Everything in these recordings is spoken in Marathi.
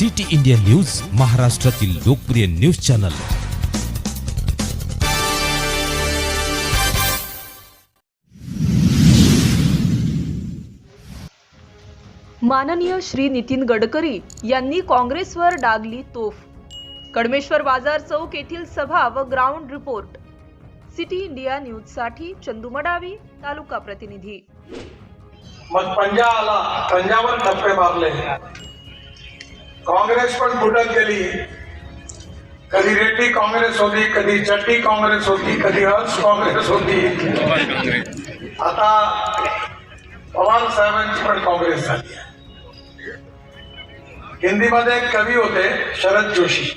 सिटी इंडिया न्यूज महाराष्ट्रातील लोकप्रिय न्यूज चॅनल. माननीय श्री नितीन गडकरी यांनी काँग्रेसवर डागली तोफ. कडमेश्वर बाजार चौक येथील सभा व ग्राउंड रिपोर्ट. सिटी इंडिया न्यूजसाठी चंदू मडावी तालुका प्रतिनिधी. मग पंजा आला पंजावर टप्पे मारले. काँग्रेस पण फुटत गेली. कधी रेड्डी काँग्रेस होती कधी चट्टी काँग्रेस होती कधी हर्ष काँग्रेस होती. आता पवार साहेबांची पण काँग्रेस झाली आहे. हिंदीमध्ये एक कवी होते शरद जोशी.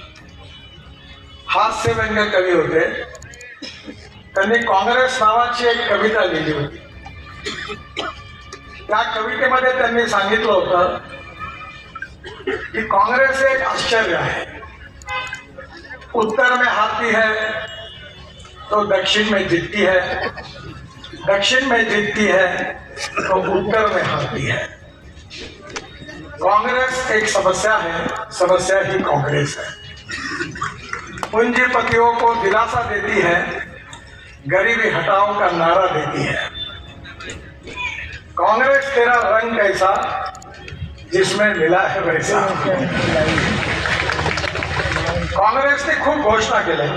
हास्य व्यंग्य कवी होते. त्यांनी काँग्रेस नावाची एक कविता लिहिली होती. त्या कवितेमध्ये त्यांनी सांगितलं होतं की कांग्रेस एक आश्चर्य है। उत्तर में हारती है तो दक्षिण में जीतती है। दक्षिण में जीतती है तो उत्तर में हारती है। कांग्रेस एक समस्या है, समस्या ही कांग्रेस है। पूंजीपतियों को दिलासा देती है, गरीबी हटाओ का नारा देती है। कांग्रेस तेरा रंग कैसा? जिसमें मिला है वैसा काँग्रेसने खूप घोषणा केल्या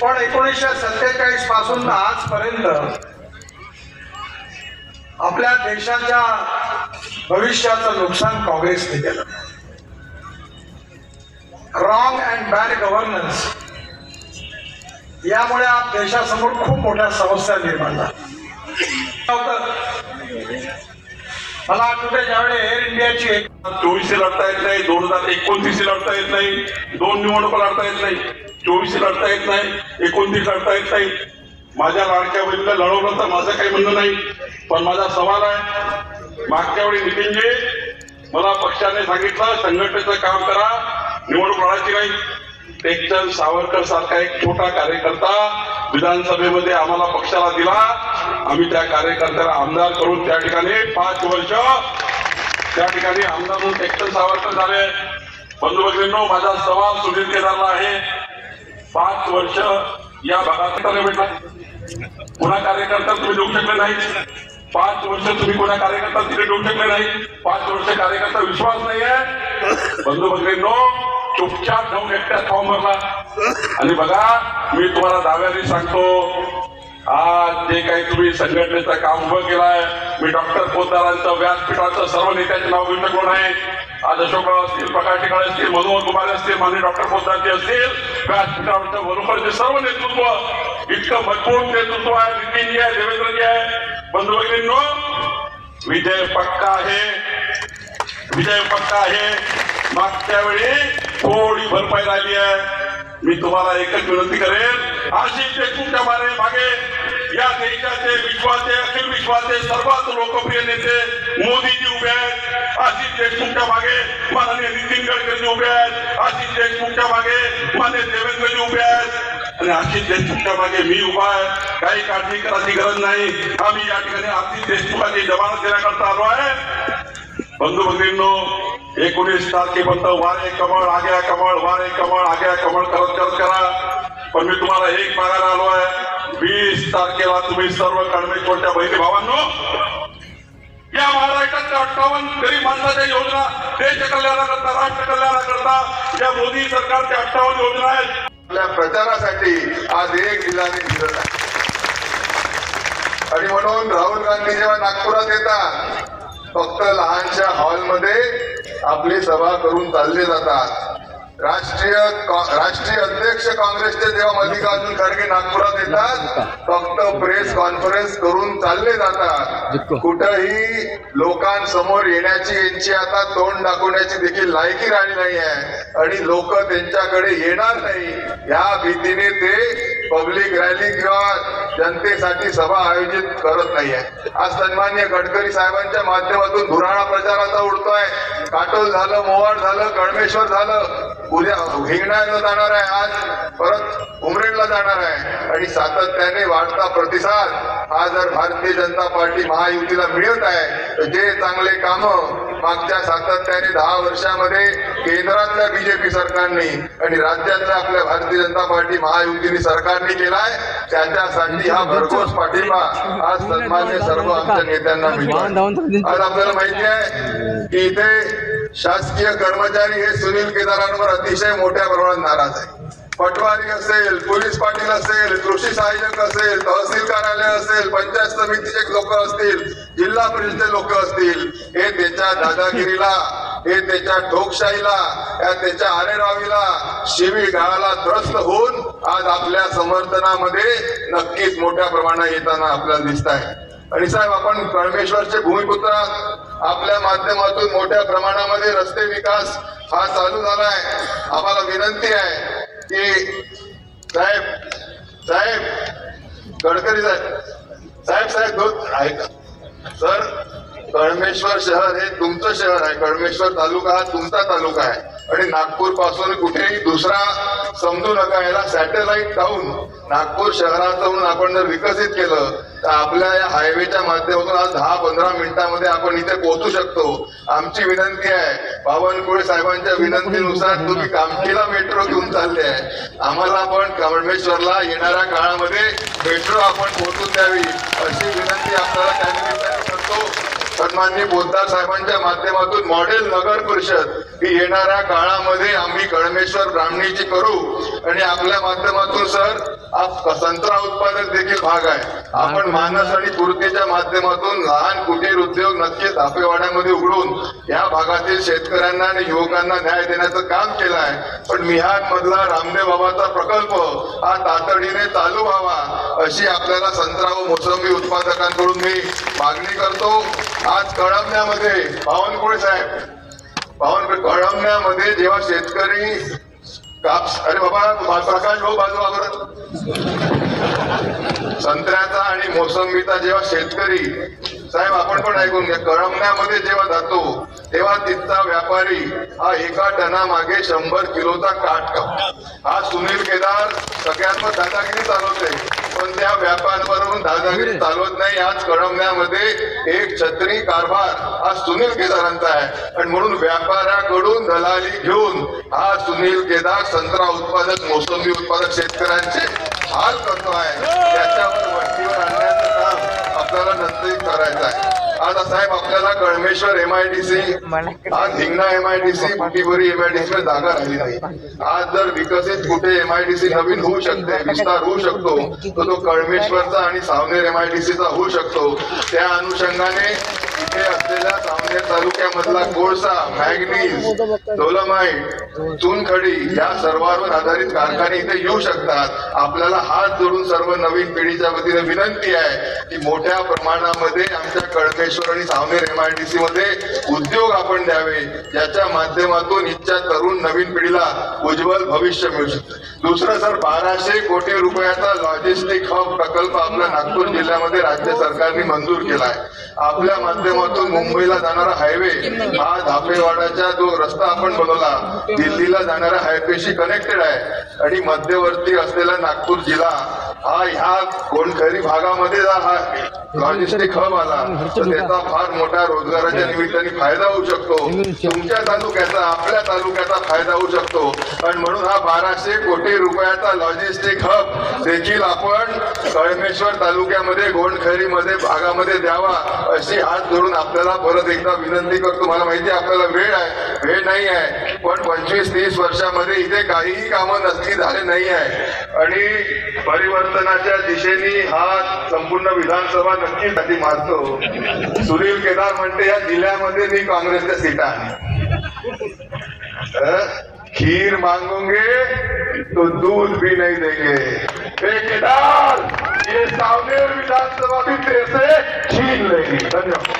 पण एकोणीसशे सत्तेचाळीसपासून आजपर्यंत आपल्या देशाच्या भविष्याचं नुकसान काँग्रेसने केलं. रॉंग अँड बॅड गव्हर्नन्स यामुळे आप देशासमोर खूप मोठ्या समस्या निर्माण झाल्या. मला आठवते ज्यावेळी एअर इंडियाची चोवीस लढता येत नाही दोन हजार एकोणतीस लढता येत नाही दोन निवडणुका लढता येत नाही चोवीस लढता येत नाही एकोणतीस लढता येत नाही. माझ्या लाडक्या बहिणीला लढवलं तर माझं काही म्हणणं नाही पण माझा सवाल आहे मागच्या वेळी नितीनजी मला पक्षाने सांगितलं संघटनेचं काम करा निवडणूक लढायची नाही. टेकचंद सावरकर सारखा एक छोटा कार्यकर्ता विधानसभेमध्ये आम्हाला पक्षाला दिला. आम्ही त्या कार्यकर्त्याला आमदार करून त्या ठिकाणी पाच वर्ष त्या ठिकाणी आमदार म्हणून टेक्चर सावरकर झाले. बंधू भगिनींनो माझा सवाल सुनील केदारला आहे. पाच वर्ष या भागात भेटला पुन्हा कार्यकर्ता तुम्ही देऊ शकले नाही पाच वर्ष तुम्ही कोणा कार्यकर्ता तिथे देऊ शकले नाही पाच वर्ष कार्यकर्ता विश्वास नाही आहे बंधू भगिनींनो चुपचाप जाऊन एकट्याच फॉर्म भरला आणि बघा मी तुम्हाला दाव्याने सांगतो आज जे काही तुम्ही संघटनेचं काम उभं केलंय मी डॉक्टर पोतदारांचं व्यासपीठाचं सर्व नेत्यांचे नाव घेऊ शकलो नाही आज अशोकराव असतील प्रकाश टिकाळे असतील मनोहर कुमार असतील माननीय डॉक्टर पोतदारचे असतील व्यासपीठावरचं बरोबरचे सर्व नेतृत्व इतकं मजबूत नेतृत्व आहे नितीनजी आहे देवेंद्रजी आहे. बंधू भगिनींनो विजय पक्का आहे. विजय पक्का आहे. मागच्या वेळी थोडी भरपाई राहिली आहे. मी तुम्हाला एकच विनंती करेन आशिष देशमुखच्या मारे मागे या देशाचे विश्वाचे अखिल विश्वाचे सर्वात लोकप्रिय नेते मोदीजी उभे आहेत. आशिष देशमुखच्या मागे माननीय नितीन गडकरी उभे आहेत. आशिष देशमुखच्या मागे माननीय देवेंद्रजी उभे आहेत. आणि आशिष देशमुखच्या मागे मी उभा आहे. काही काळजी करायची गरज नाही. आम्ही या ठिकाणी आशिष देशमुखाची जमानत देण्याकरता आलो आहे. बंधू भगिनींनो एकोणीस तारखेपर्यंत वारे कमळ आग्या कमळ वारे कमळ आग्या कमळ करत करत करा पण मी तुम्हाला एक मागायला आलो आहे वीस तारखेला तुम्ही सर्व कणमेश्वरच्या बहिणी भावांनो? या महाराष्ट्राच्या अठ्ठावन्न गरीब माणसाच्या योजना देश कल्याणाकरता राष्ट्र कल्याणाकरता या मोदी सरकारच्या अठ्ठावन्न योजना आहेत. आपल्या प्रचारासाठी आज एक जिल्ह्याने आहे. आणि म्हणून राहुल गांधी जेव्हा नागपुरात येतात फक्त लहानशा हॉलमध्ये आपली सभा करून चालले जातात. राष्ट्रीय राष्ट्रीय अध्यक्ष काँग्रेसचे जेव्हा मल्लिकार्जुन खरगे नागपुरात येतात फक्त प्रेस कॉन्फरन्स करून चालले जातात. कुठंही लोकांसमोर येण्याची यांची आता तोंड दाखवण्याची देखील लायकी राहिली नाही आहे आणि लोक त्यांच्याकडे येणार नाही. या भीतीने ते पब्लिक रॅली किंवा जनतेसाठी सभा आयोजित करत नाहीये. आज सन्मान्य गडकरी साहेबांच्या माध्यमातून धुराळा प्रचाराचा उडतोय. काटोल झालं मोवाड झालं गणमेश्वर झालं. उद्या हिंगण्याला जाणार आहे आज. परत उमरेडला जाणार आहे. आणि सातत्याने वाढता प्रतिसाद हा जर भारतीय जनता पार्टी महायुतीला मिळत आहे तर जे चांगले कामं मागच्या सातत्याने दहा वर्षामध्ये केंद्रातल्या बीजेपी सरकारने आणि राज्यातल्या आपल्या भारतीय जनता पार्टी महायुतीने सरकारने केलाय. त्याच्यासाठी हा भरघोस पाठिंबा आज सन्मान्य सर्व आमच्या नेत्यांना मिळतो. आज आपल्याला माहिती आहे की इथे शासकीय कर्मचारी हे सुनील केदारांवर अतिशय मोठ्या प्रमाणात नाराज आहे पटवारी असेल पोलीस पाटील असेल कृषी सहाय्यक असेल तहसील कार्यालय असेल पंचायत समितीचे लोक असतील जिल्हा परिषदेचे लोक असतील हे त्याच्या दादागिरीला हे त्याच्या ठोकशाहीला या त्याच्या आरेरावीला शिवी गाळाला त्रस्त होऊन आज आपल्या समर्थनामध्ये नक्कीच मोठ्या प्रमाणात येताना आपल्याला दिसत आहे आणि साहेब आपण परमेश्वरचे भूमिपुत्र आपल्या माध्यमातून मोठ्या प्रमाणामध्ये रस्ते विकास हा चालू झालाय. आम्हाला विनंती आहे. की साहेब साहेब गडकरी साहेब साहेब साहेब दोन का सर कळमेश्वर शहर हे तुमचं शहर आहे. कळमेश्वर तालुका हा तुमचा तालुका आहे. आणि नागपूरपासून कुठेही दुसरा समजू नका याला सॅटेलाइट टाऊन नागपूर शहरातून आपण जर विकसित केलं तर आपल्या या हायवेच्या माध्यमातून आज दहा पंधरा मिनिटांमध्ये आपण इथे पोहोचू शकतो. आमची विनंती आहे बावनकुळे साहेबांच्या विनंतीनुसार तुम्ही कामठीला मेट्रो घेऊन चालले आहे. आम्हाला पण कमळमेश्वरला येणाऱ्या काळामध्ये मेट्रो आपण पोहोचून द्यावी अशी विनंती आपल्याला त्यानिमित्ताने करतो. सन्माननीय पोद्दार साहेबांच्या माध्यमातून मॉडेल नगर परिषद ही येणाऱ्या काळामध्ये आम्ही कळमेश्वर ब्राह्मणीची करू. आणि आपल्या माध्यमातून सर संत्रा उत्पादक देखील भाग आहे. आपण मानस आणि पूर्तीच्या माध्यमातून लहान कुटीर उद्योग नक्कीच आपेवाड्यामध्ये उघडून या भागातील शेतकऱ्यांना आणि युवकांना न्याय देण्याचं काम केलं आहे. पण मिहान मधला रामदेव बाबाचा प्रकल्प हा तातडीने चालू व्हावा अशी आपल्याला संत्रा व मोसंबी उत्पादकांकडून मी मागणी करतो. आज कळमण्यामध्ये बावनकुळे साहेब बावनकुळे कळमण्यामध्ये जेव्हा शेतकरी काप अरे बाबा प्रकाश भाऊ बाजूला बरं संत्र्याचा आणि मोसंबीचा जेव्हा शेतकरी साहेब आपण पण ऐकून घ्या कळमण्यामध्ये जेव्हा जातो तेव्हा तिथचा व्यापारी हा एका टनामागे शंभर किलोचा काट का हा सुनील केदार सगळ्यांवर दादागिरी चालवते पण त्या व्यापाऱ्यावरून दादागिरी चालवत नाही आज कळवण्यामध्ये एक छत्री कारभार हा सुनील केदारांचा आहे. आणि म्हणून व्यापाऱ्याकडून दलाली घेऊन हा सुनील केदार संत्रा उत्पादक मोसंबी उत्पादक शेतकऱ्यांचे हाल करतो आहे. त्याच्यावर वरतीवर आणण्याचं काम आपल्याला नंतर करायचं आहे. आज साहेब आपल्याला कळमेश्वर एमआयडीसी आज हिंगणा एमआयडीसी बुटीबोरी एमआयडीसी जागा राहिली नाही. आज जर विकसित कुठे एमआयडीसी नवीन होऊ शकते विस्तार होऊ शकतो तर तो कळमेश्वरचा आणि सावनेर एमआयडीसीचा होऊ शकतो. त्या अनुषंगाने इथे असलेला सामनेर तालुक्यामधला कोळसा मॅग्नीज डोलमाईट चुनखडी या सर्वांवर आधारित कारखाने इथे येऊ शकतात. आपल्याला हात जोडून सर्व नवीन पिढीच्या वतीने विनंती आहे की मोठ्या प्रमाणामध्ये आमच्या कळमेश्वर आणि सावनेर एमआयडीसी मध्ये उद्योग आपण द्यावे. ज्याच्या माध्यमातून इच्छा तरुण नवीन पिढीला उज्ज्वल भविष्य मिळू शकते. दुसरं सर बाराशे कोटी रुपयाचा लॉजिस्टिक हब प्रकल्प आपल्या नागपूर जिल्ह्यामध्ये राज्य सरकारने मंजूर केला आहे आपल्या माध्यमातून मुंबईला जाणारा हायवे हा धापेवाडाचा जो रस्ता आपण बनवला दिल्लीला जाणाऱ्या हायवेशी कनेक्टेड आहे. आणि मध्यवर्ती असलेला नागपूर जिल्हा हा ह्या कोणखरी भागामध्ये जा हा. लॉजिस्टिक हब आला. तर त्याचा फार मोठा रोजगाराच्या निमित्ताने फायदा होऊ शकतो. तुमच्या तालुक्याचा आपल्या तालुक्याचा फायदा होऊ शकतो. आणि म्हणून हा बाराशे कोटी रुपयाचा लॉजिस्टिक हब देखील आपण कळमेश्वर तालुक्यामध्ये गोंडखैरीमध्ये भागामध्ये द्यावा अशी हात जोडून आपल्याला परत एकदा विनंती करतो. मला माहिती आहे आपल्याला वेळ आहे. वेळ नाही आहे. पण पंचवीस तीस वर्षामध्ये इथे काहीही कामं नसली झाले नाही आहे. आणि परिवर्तनाच्या दिशेने हा संपूर्ण विधानसभा नक्की साठी मारतो. सुनील केदार म्हणते या जिल्ह्यामध्ये मी काँग्रेसच्या सीटा आहे. खीर मांगोगे तो दूध भी नहीं देंगे. केदार ये सावनेर विधानसभा भी तेरे से छीन लेगी. धन्यवाद.